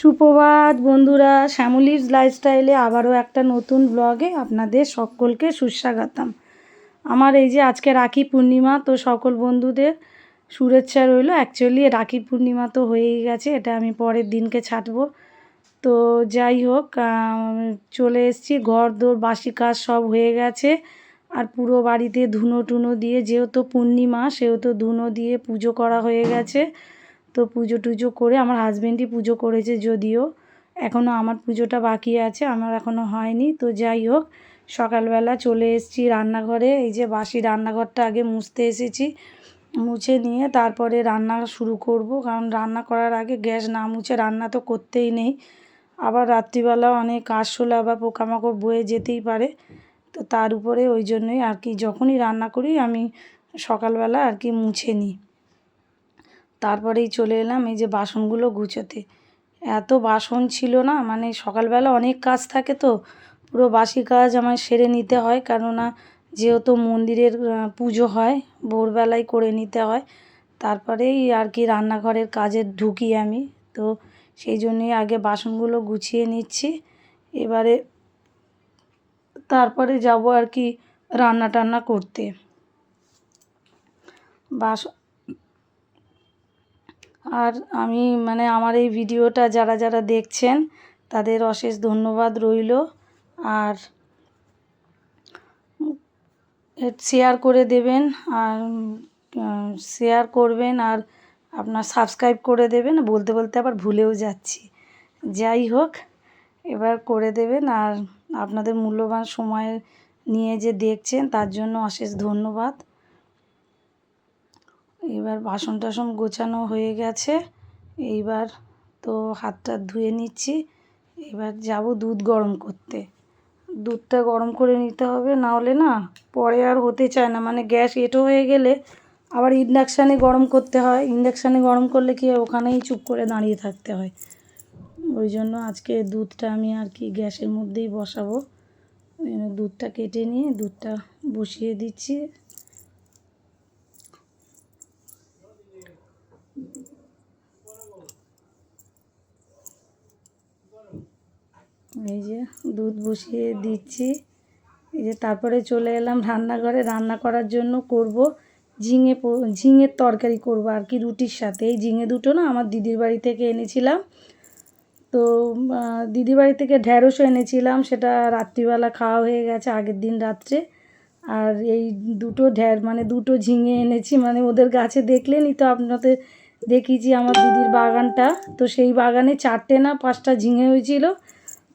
সুপ্রভাত বন্ধুরা, শ্যামলির লাইফস্টাইলে আবারও একটা নতুন ব্লগে আপনাদের সকলকে সুস্বাগতম। আমার এই যে আজকে রাখি পূর্ণিমা, তো সকল বন্ধুদের শুভেচ্ছা রইল। অ্যাকচুয়ালি রাখি পূর্ণিমা তো হয়েই গেছে, এটা আমি পরের দিনকে ছাড়বো তো যাই হোক চলে এসেছি ঘর দোর বাসি কাজ সব হয়ে গেছে। আর পুরো বাড়িতে ধুনো টুনো দিয়ে, যেহেতু পূর্ণিমা, সেহেতু ধুনো দিয়ে পুজো করা হয়ে গেছে। তো পুজো টুজো করে আমার হাজব্যান্ডই পুজো করেছে যদিও। এখনও আমার পুজোটা বাকি আছে, আমার এখনও হয়নি। তো যাই হোক, সকালবেলা চলে এসেছি রান্নাঘরে। এই যে বাসি রান্নাঘরটা আগে মুছতে এসেছি, মুছে নিয়ে তারপরে রান্না শুরু করব। কারণ রান্না করার আগে গ্যাস না মুছে রান্না তো করতেই নেই। আবার রাত্রিবেলা অনেক আরশোলা বা পোকামাকড় বয়ে যেতেই পারে। তো তার উপরে ওই জন্যই আর কি, যখনই রান্না করি আমি সকালবেলা আর কি মুছে নিই। তারপরেই চলে এলাম এই যে বাসনগুলো গুছোতে। এত বাসন ছিল না মানে সকালবেলা অনেক কাজ থাকে তো, পুরো বাসি কাজ আমার সেরে নিতে হয়। কেননা যেহেতু মন্দিরের পুজো হয় ভোরবেলায় করে নিতে হয়, তারপরেই আর কি রান্নাঘরের কাজে ঢুকি আমি। তো সেই জন্যই আগে বাসনগুলো গুছিয়ে নিচ্ছি। এবারে তারপরে যাব আর কি রান্না টান্না করতে। বাস আর আমি মানে আমার এই ভিডিওটা যারা যারা দেখছেন, তাদের অশেষ ধন্যবাদ রইল। আর শেয়ার করে দেবেন, আর শেয়ার করবেন, আর আপনার সাবস্ক্রাইব করে দেবেন। বলতে বলতে আবার ভুলেও যাচ্ছি। যাই হোক, এবার করে দেবেন। আর আপনাদের মূল্যবান সময় নিয়ে যে দেখছেন, তার জন্য অশেষ ধন্যবাদ। এবার বাসন টাসন গোছানো হয়ে গেছে। এইবার তো হাতটা ধুয়ে নিচ্ছি। এবার যাব দুধ গরম করতে। দুধটা গরম করে নিতে হবে, না হলে না পরে আর হতে চায় না। মানে গ্যাস এঁটো হয়ে গেলে আবার ইন্ডাকশানে গরম করতে হয়। ইন্ডাকশানে গরম করলে কি ওখানেই চুপ করে দাঁড়িয়ে থাকতে হয়। ওই জন্য আজকে দুধটা আমি আর কি গ্যাসের মধ্যেই বসাবো। দুধটা কেটে নিয়ে দুধটা বসিয়ে দিচ্ছি। এই যে দুধ বসিয়ে দিচ্ছি। এই যে তারপরে চলে এলাম রান্নাঘরে। রান্না করার জন্য করব ঝিঙে ঝিঙের তরকারি করব আর কি রুটির সাথে। এই ঝিঙে দুটো না আমার দিদির বাড়ি থেকে এনেছিলাম। তো দিদির বাড়ি থেকে ঢ্যাঁড়সও এনেছিলাম। সেটা রাত্রিবেলা খাওয়া হয়ে গেছে আগের দিন রাত্রে। আর এই দুটো ঢ্যাঁড় মানে দুটো ঝিঙে এনেছি। মানে ওদের গাছে দেখলেনই তো আপনাদের দেখিয়েছি আমার দিদির বাগানটা। তো সেই বাগানে চারটে না পাঁচটা ঝিঙে হয়েছিল।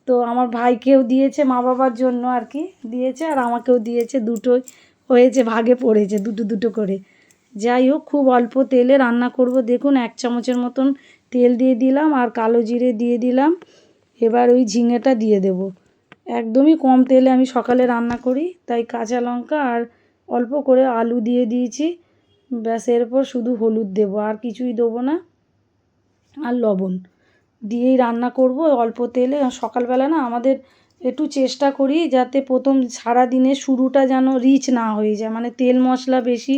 তো আমার ভাইকেও দিয়েছে মা বাবার জন্য আর কি, দিয়েছে আর আমাকেও দিয়েছে দুটোই। হয়েছে, ভাগে পড়েছে দুটো দুটো করে। যাই হোক, খুব অল্প তেলে রান্না করব। দেখুন, এক চামচের মতন তেল দিয়ে দিলাম আর কালো জিরে দিয়ে দিলাম। এবার ওই ঝিঙেটা দিয়ে দেব। একদমই কম তেলে আমি সকালে রান্না করি, তাই কাঁচা লঙ্কা আর অল্প করে আলু দিয়ে দিয়েছি। ব্যাস, এরপর শুধু হলুদ দেবো, আর কিছুই দেবো না। আর লবণ। দিয়েই রান্না করব, অল্প তেলে। সকালবেলা না আমাদের একটু চেষ্টা করি যাতে প্রথম সারা দিনের শুরুটা যেন রিচ না হয়ে যায় মানে তেল মশলা বেশি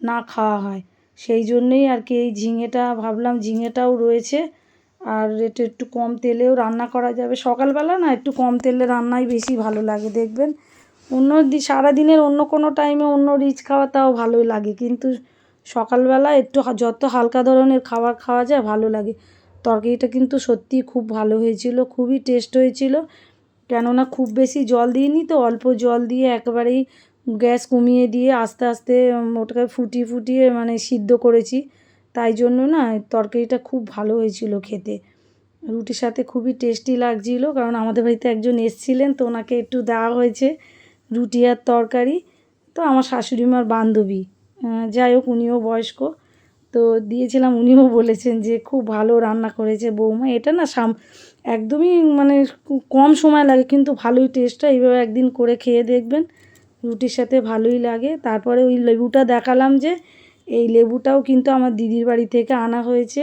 না খাওয়া হয়। সেই জন্যই আর কি এই ঝিঙেটা ভাবলাম, ঝিঙেটাও রয়েছে। আর এটা একটু কম তেলেও রান্না করা যাবে। সকালবেলা না একটু কম তেলে রান্নাই বেশি ভালো লাগে, দেখবেন। অন্য সারাদিনের অন্য কোনো টাইমে অন্য রিচ খাওয়া তাও ভালোই লাগে। কিন্তু সকালবেলা একটু যত হালকা ধরনের খাবার খাওয়া যায় ভালো লাগে। তরকারিটা কিন্তু সত্যিই খুব ভালো হয়েছিল, খুবই টেস্ট হয়েছিল। কেননা খুব বেশি জল দিইনি তো, অল্প জল দিয়ে একেবারেই গ্যাস কমিয়ে দিয়ে আস্তে আস্তে ওটাকে ফুটিয়ে ফুটিয়ে মানে সিদ্ধ করেছি। তাই জন্য না, তরকারিটা খুব ভালো হয়েছিল খেতে। রুটির সাথে খুবই টেস্টি লাগছিল, কারণ আমাদের বাড়িতে একজন এসছিলেন তো ওনাকে একটু দেওয়া হয়েছে রুটি আর তরকারি। তো আমার শাশুড়ি মার বান্ধবী যাই হোক, উনিও বয়স্ক। তো দিয়েছিলাম, উনিও বলেছেন যে খুব ভালো রান্না করেছে বৌমা। এটা না সাম, একদমই মানে কম সময় লাগে, কিন্তু ভালোই টেস্ট হয়। এইভাবে একদিন করে খেয়ে দেখবেন, রুটির সাথে ভালোই লাগে। তারপরে ওই লেবুটা দেখালাম যে, এই লেবুটাও কিন্তু আমার দিদির বাড়ি থেকে আনা হয়েছে।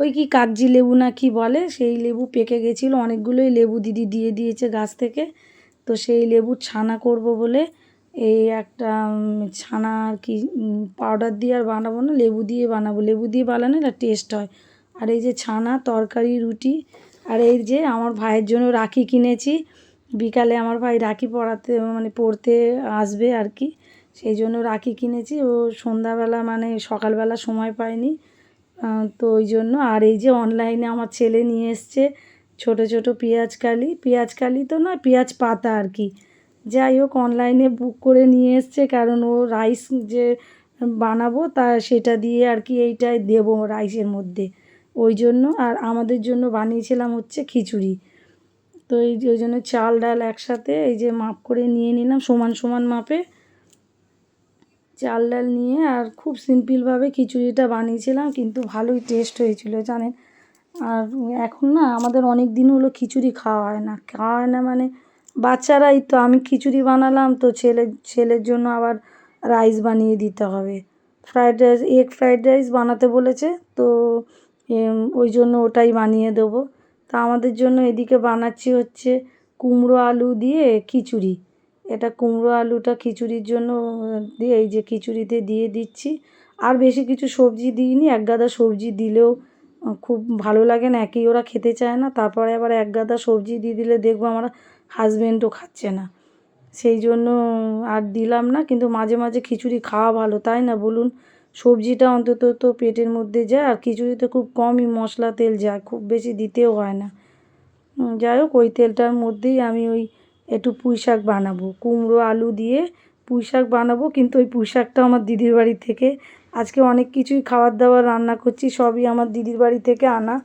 ওই কি কাগজি লেবু না কি বলে, সেই লেবু পেকে গেছিল। অনেকগুলোই লেবু দিদি দিয়ে দিয়েছে গাছ থেকে। তো সেই লেবুর ছানা করব বলে এই একটা ছানা আর কি পাউডার দিয়ে আর বানাবো না, লেবু দিয়ে বানাবো। লেবু দিয়ে বানালে না টেস্ট হয়। আর এই যে ছানা, তরকারি, রুটি, আর এই যে আমার ভাইয়ের জন্য রাখি কিনেছি। বিকালে আমার ভাই রাখি পড়াতে মানে পড়তে আসবে আর কি। সেই জন্য রাখি কিনেছি। ও সন্ধ্যাবেলা মানে সকালবেলা সময় পায়নি। তো ওই জন্য। আর এই যে অনলাইনে আমার ছেলে নিয়ে এসছে, ছোট ছোট পেঁয়াজ কালি। পেঁয়াজ কালি তো নয়, পেঁয়াজ পাতা আর কি। যাই হোক অনলাইনে বুক করে নিয়ে এসছে, কারণ ও রাইস যে বানাবো তা সেটা দিয়ে আর কি এইটাই দেবো রাইসের মধ্যে। ওই জন্য আর আমাদের জন্য বানিয়েছিলাম হচ্ছে খিচুড়ি। তো এই ওই জন্য চাল ডাল একসাথে এই যে মাপ করে নিয়ে নিলাম, সমান সমান মাপে। চাল ডাল নিয়ে আর খুব সিম্পলভাবে খিচুড়িটা বানিয়েছিলাম, কিন্তু ভালোই টেস্ট হয়েছিল, জানেন? আর এখন না, আমাদের অনেক দিন হলো খিচুড়ি খাওয়া হয় না। খাওয়া হয় না মানে বাচ্চারাই তো, আমি খিচুড়ি বানালাম তো ছেলে, ছেলের জন্য আবার রাইস বানিয়ে দিতে হবে। Fried rice, egg fried rice বানাতে বলেছে, তো ওই জন্য ওটাই বানিয়ে দেবো। তা আমাদের জন্য এদিকে বানাচ্ছি হচ্ছে কুমড়ো আলু দিয়ে খিচুড়ি। এটা কুমড়ো আলুটা খিচুড়ির জন্য, দিয়ে এই যে খিচুড়িতে দিয়ে দিচ্ছি। আর বেশি কিছু সবজি দিইনি, এক গাদা সবজি দিলেও খুব ভালো লাগে না, একই ওরা খেতে চায় না। তারপরে আবার এক গাদা সবজি দিয়ে দিলে দেখব আমার হাজবেন্ডও খাচ্ছে না। সেই জন্য আর দিলাম না, কিন্তু মাঝে মাঝে খিচুড়ি খাওয়া ভালো, তাই না বলুন? সবজিটা অন্তত তো পেটের মধ্যে যায়, আর খিচুড়িতে খুব কমই মশলা তেল যায়, খুব বেশি দিতেও হয় না। যাই হোক, ওই তেলটার মধ্যেই আমি ওই একটু পুঁই শাক বানাবো। কুমড়ো, আলু দিয়ে পুঁই শাক বানাবো, কিন্তু ওই পুঁই শাকটা আমার দিদির বাড়ি থেকে, আজকে অনেক কিছুই খাবার দাবার রান্না করছি, সবই আমার দিদির বাড়ি থেকে আনা।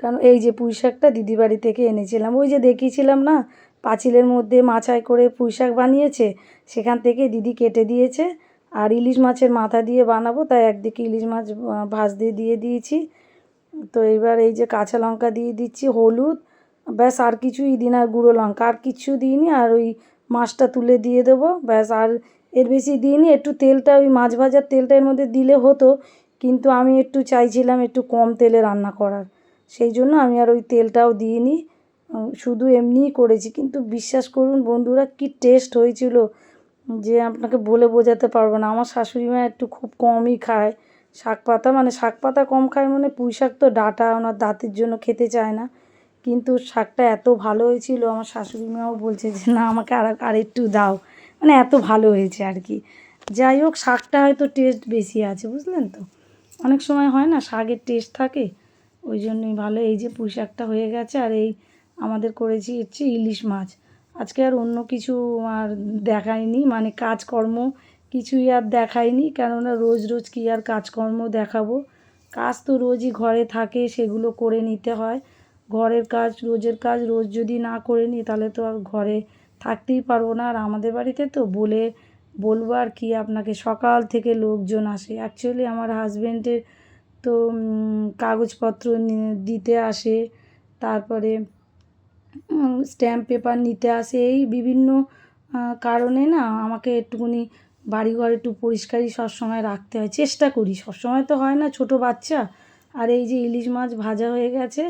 কারণ এই যে পুঁই শাকটা দিদির বাড়ি থেকে এনেছিলাম, ওই যে দেখিয়েছিলাম না, পাঁচিলের মধ্যে মাচায় করে পুঁই শাক বানিয়েছে, সেখান থেকে দিদি কেটে দিয়েছে, আর ইলিশ মাছের মাথা দিয়ে বানাবো, তাই একদিকে ইলিশ মাছ ভাজ দিয়ে দিয়ে দিয়েছি। তো এবার এই যে কাঁচা লঙ্কা দিয়ে দিচ্ছি, হলুদ, ব্যাস আর কিছুই দিই না আর গুঁড়ো লঙ্কা, আর কিচ্ছু দিইনি, আর ওই মাছটা তুলে দিয়ে দেবো, ব্যাস আর এর বেশি দিইনি, একটু তেলটা, ওই মাছ ভাজার তেলটা এর মধ্যে দিলে হতো, কিন্তু আমি একটু চাইছিলাম একটু কম তেলে রান্না করার। সেই জন্য আমি আর ওই তেলটাও দিইনি। শুধু এমনিই করেছি। কিন্তু বিশ্বাস করুন বন্ধুরা, কি টেস্ট হয়েছিল যে আপনাকে বলে বোঝাতে পারব না। আমার শাশুড়ি মা একটু খুব কমই খায় শাক পাতা। মানে শাক পাতা কম খায় মানে পুঁই শাক তো ডাঁটা, ওনার দাঁতের জন্য খেতে চায় না। কিন্তু শাকটা এত ভালো হয়েছিল, আমার শাশুড়ি মাও বলছে যে, না, আমাকে আর আর একটু দাও। মানে এত ভালো হয়েছে আর কি। যাই হোক, শাকটা হয়তো টেস্ট বেশি আছে, বুঝলেন তো? অনেক সময় হয় না শাকের টেস্ট থাকে। ওই জন্যই ভালো। এই যে পুঁই শাকটা হয়ে গেছে আর এই আমাদের করেছি হচ্ছে ইলিশ মাছ। আজকে আর অন্য কিছু আর দেখায়নি মানে কাজকর্ম কিছুই আর দেখায়নি কেননা রোজ রোজ কী আর কাজকর্ম দেখাবো। কাজ তো রোজই ঘরে থাকে, সেগুলো করে নিতে হয়। ঘরের কাজ, রোজের কাজ রোজ যদি না করে নিই, তাহলে তো আর ঘরে থাকতেই পারব না। আর আমাদের বাড়িতে তো বলে, বলব আর কি, আপনাকে সকাল থেকে লোকজন আসে। অ্যাকচুয়ালি আমার হাজবেন্ডের তো কাগজপত্র দিতে আসে, তারপরে স্ট্যাম্প পেপার নিতে আসে, এই বিভিন্ন কারণে না আমাকে একটুখানি বাড়িঘর একটু পরিষ্কারই সবসময় রাখতে হয়। চেষ্টা করি, সবসময় তো হয় না ছোট বাচ্চা। আর এই যে ইলিশ মাছ ভাজা হয়ে গেছে,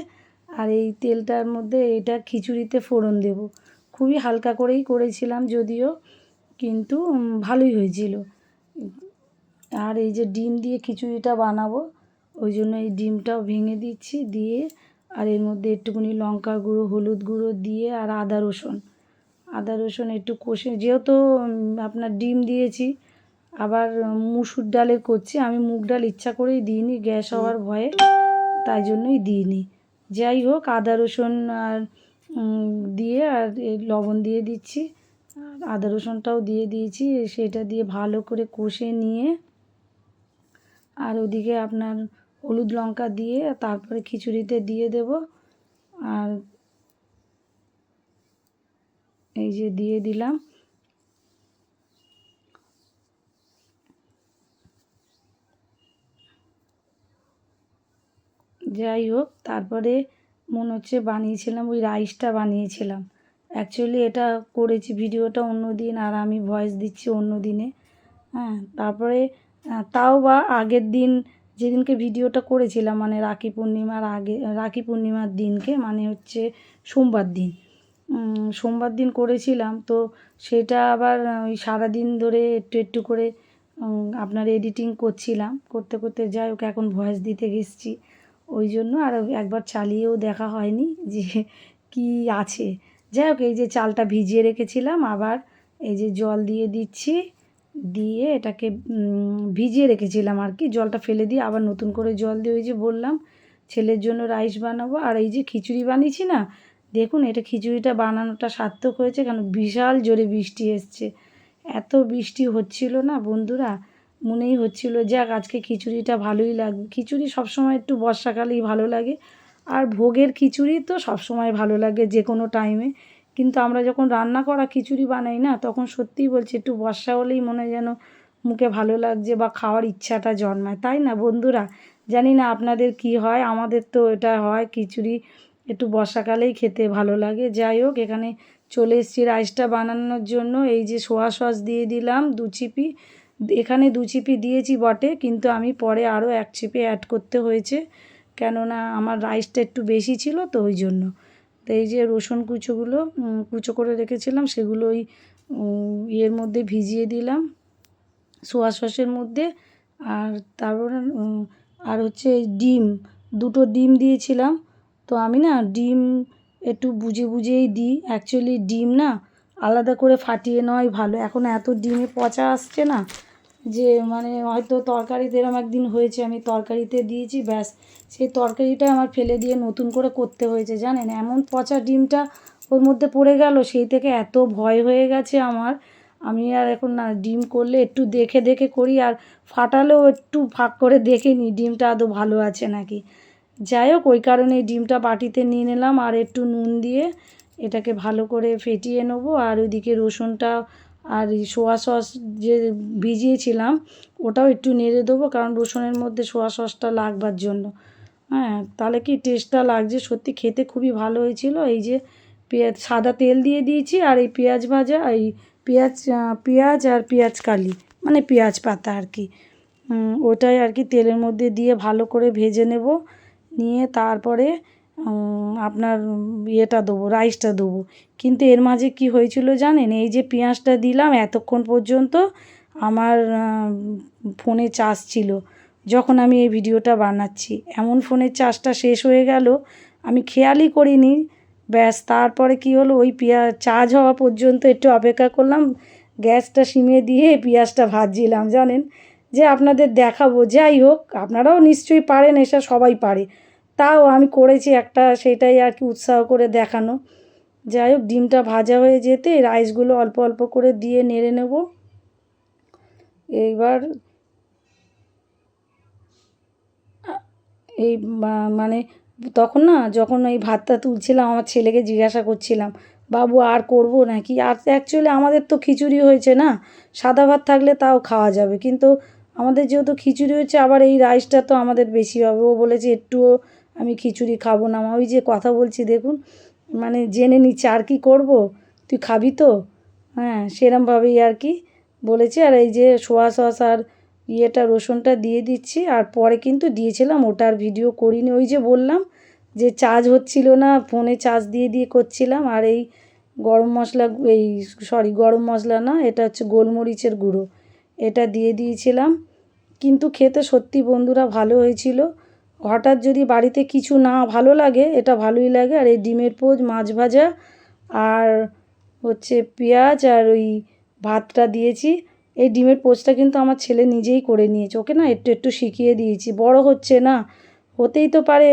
আর এই তেলটার মধ্যে এটা খিচুড়িতে ফোড়ন দেব। খুবই হালকা করেই করেছিলাম যদিও, কিন্তু ভালোই হয়েছিল। আর এই যে ডিম দিয়ে খিচুড়িটা বানাবো ওই জন্য এই ডিমটাও ভেঙে দিচ্ছি দিয়ে আর এর মধ্যে একটুখানি লঙ্কা গুঁড়ো, হলুদ গুঁড়ো দিয়ে আর আদা রসুন। আদা রসুন একটু কষে, যেহেতু আপনার ডিম দিয়েছি, আবার মুসুর ডালের করছি, আমি মুগ ডাল ইচ্ছা করেই দিইনি, গ্যাস হওয়ার ভয়ে তাই জন্যই দিইনি। যাই হোক, আদা রসুন আর দিয়ে আর লবণ দিয়ে দিচ্ছি, আর আদা রসুনটাও দিয়ে দিয়েছি, সেটা দিয়ে ভালো করে কষে নিয়ে, আর ওদিকে আপনার হলুদ লঙ্কা দিয়ে তারপরে খিচুড়িতে দিয়ে দেব আর এই যে দিয়ে দিলাম। যাই হোক, তারপরে মনে হচ্ছে বানিয়েছিলাম, ওই রাইসটা বানিয়েছিলাম। অ্যাকচুয়ালি এটা করেছি, ভিডিওটা অন্য দিন আর আমি ভয়েস দিচ্ছি অন্য দিনে। হ্যাঁ তারপরে তাও বা আগের দিন যেদিনকে ভিডিওটা করেছিলাম মানে রাখি পূর্ণিমার আগে, রাখি পূর্ণিমার দিনকে মানে হচ্ছে সোমবার দিন। সোমবার দিন করেছিলাম, তো সেটা আবার ওই সারাদিন ধরে একটু একটু করে আপনার এডিটিং করছিলাম। করতে করতে যাই হোক, এখন ভয়েস দিতে গেছি ওই জন্য আর একবার চালিয়েও দেখা হয়নি যে কি আছে। যাই হোক, এই যে চালটা ভিজিয়ে রেখেছিলাম, আবার এই যে জল দিয়ে দিচ্ছি। দিয়ে এটাকে ভিজিয়ে রেখেছিলাম আর কি। জলটা ফেলে দিয়ে আবার নতুন করে জল দিয়ে ওই যে বললাম, ছেলের জন্য রাইস বানাবো। আর এই যে খিচুড়ি বানিয়েছি না, দেখুন এটা খিচুড়িটা বানানোটা সার্থক হয়েছে কারণ বিশাল জোরে বৃষ্টি এসছে। এত বৃষ্টি হচ্ছিল না বন্ধুরা? মনেই হচ্ছিল, যাক আজকে খিচুড়িটা ভালোই লাগবে খিচুড়ি সবসময় একটু বর্ষাকালেই ভালো লাগে। আর ভোগের খিচুড়ি তো সবসময় ভালো লাগে যে কোনো টাইমে কিন্তু আমরা যখন রান্না করা খিচুড়ি বানাই না, তখন সত্যিই বলছি একটু বর্ষা হলেই মনে যেন মুখে ভালো লাগছে বা খাওয়ার ইচ্ছাটা জন্মায়। তাই না বন্ধুরা? জানি না আপনাদের কি হয়, আমাদের তো এটা হয় খিচুড়ি একটু বর্ষাকালেই খেতে ভালো লাগে। যাই হোক, এখানে চলে এসেছি রাইসটা বানানোর জন্য। এই যে সোয়া সস দিয়ে দিলাম দু চিপি। এখানে দু চিপি দিয়েছি বটে, কিন্তু আমি পরে আরও এক চিপি অ্যাড করতে হয়েছে। কেননা আমার রাইসটা একটু বেশি ছিল তো ওই জন্য। তো এই যে রসুন কুচোগুলো কুচো করে রেখেছিলাম, সেগুলো ওই ইয়ের মধ্যে ভিজিয়ে দিলাম, সোয়া সসের মধ্যে। আর তারপর আর হচ্ছে ডিম, দুটো ডিম দিয়েছিলাম। তো আমি না ডিম একটু বুঝে বুঝেই দিই। অ্যাকচুয়ালি ডিম না আলাদা করে ফাটিয়ে নেওয়াই ভালো। এখন এত ডিমে পচা আসছে না যে মানে হয়তো তরকারিতে এরম একদিন হয়েছে, আমি তরকারিতে দিয়েছি, ব্যাস। সেই তরকারিটা আমার ফেলে দিয়ে নতুন করে করতে হয়েছে, জানেন? এমন পচা ডিমটা ওর মধ্যে পড়ে গেল, সেই থেকে এত ভয় হয়ে গেছে আমার। আমি আর এখন না, ডিম করলে একটু দেখে দেখে করি, আর ফাটালেও একটু ফাঁক করে দেখে নিই, ডিমটা আদৌ ভালো আছে নাকি। যাই হোক, ওই কারণে ডিমটা বাটিতে নিয়ে নিলাম, আর একটু নুন দিয়ে এটাকে ভালো করে ফেটিয়ে নেব, আর ওইদিকে রসুনটা আর সোয়া সস যে ভিজিয়েছিলাম, ওটাও একটু নেড়ে দেবো, কারণ রসুনের মধ্যে সোয়া সসটা লাগবার জন্য। হ্যাঁ তাহলে কি টেস্টটা লাগছে? সত্যি খেতে খুবই ভালো হয়েছিল। এই যে পেঁয়াজ, সাদা তেল দিয়ে দিয়েছি, আর এই পেঁয়াজ ভাজা, এই পেঁয়াজ পেঁয়াজ আর পেঁয়াজ কালি মানে পেঁয়াজ পাতা আর কি। ওটাই আর কি তেলের মধ্যে দিয়ে ভালো করে ভেজে নেব। নিয়ে তারপরে আপনার ইয়েটা দেবো, রাইসটা দেবো। কিন্তু এর মাঝে কি হয়েছিল জানেন? এই যে পেঁয়াজটা দিলাম এতক্ষণ পর্যন্ত আমার ফোনে চার্জ ছিল। যখন আমি এই ভিডিওটা বানাচ্ছি, এমন ফোনের চার্জটা শেষ হয়ে গেল, আমি খেয়ালই করিনি। ব্যাস, তারপরে কি হলো? ওই পেঁয়াজ চার্জ হওয়া পর্যন্ত একটু অপেক্ষা করলাম, গ্যাসটা সিমে দিয়ে পেঁয়াজটা ভাজছিলাম, জানেন? যে আপনাদের দেখাবো, যাই হোক, আপনারাও নিশ্চয়ই পারেন এসব সবাই পারে। তাও আমি করেছি একটা, সেটাই আর কি উৎসাহ করে দেখানো। যাই হোক, ডিমটা ভাজা হয়ে যেতে রাইসগুলো অল্প অল্প করে দিয়ে নেড়ে নেব। এইবার এই মানে তখন না যখন ওই ভাতটা তুলছিলাম, আমার ছেলেকে জিজ্ঞাসা করছিলাম, বাবু, আর করব নাকি? আর অ্যাকচুয়ালি আমাদের তো খিচুড়ি হয়েছে না, সাদা ভাত থাকলে তাও খাওয়া যাবে। কিন্তু আমাদের যেহেতু খিচুড়ি হয়েছে, আবার এই রাইসটা তো আমাদের বেশি হবে। ও বলেছে, একটুও আমি খিচুড়ি খাব না। মা, ওই যে কথা বলছি, দেখুন মানে জেনে নিচ্ছে, আর কি করব? তুই খাবি তো? হ্যাঁ সেরমভাবেই আর কি বলেছে। আর এই যে সোয়া সস আর ইয়েটা, রসুনটা দিয়ে দিচ্ছি, আর পরে কিন্তু দিয়েছিলাম ওটার ভিডিও করিনি। ওই যে বললাম যে চার্জ হচ্ছিল না, ফোনে চার্জ দিয়ে দিয়ে করছিলাম, আর এই গরম মশলা, এই সরি, গরম মশলা না, এটা হচ্ছে গোলমরিচের গুঁড়ো, এটা দিয়ে দিয়েছিলাম। কিন্তু খেতে সত্যি বন্ধুরা ভালো হয়েছিল। হঠাৎ যদি বাড়িতে কিছু না ভালো লাগে, এটা ভালোই লাগে। আর এই ডিমের পোজ, মাছ ভাজা আর হচ্ছে পেঁয়াজ আর ওই ভাতটা দিয়েছি। এই ডিমের পোচটা কিন্তু আমার ছেলে নিজেই করে নিয়েছে। ওকে না একটু একটু শিখিয়ে দিয়েছি। বড় হচ্ছে না, হতেই তো পারে।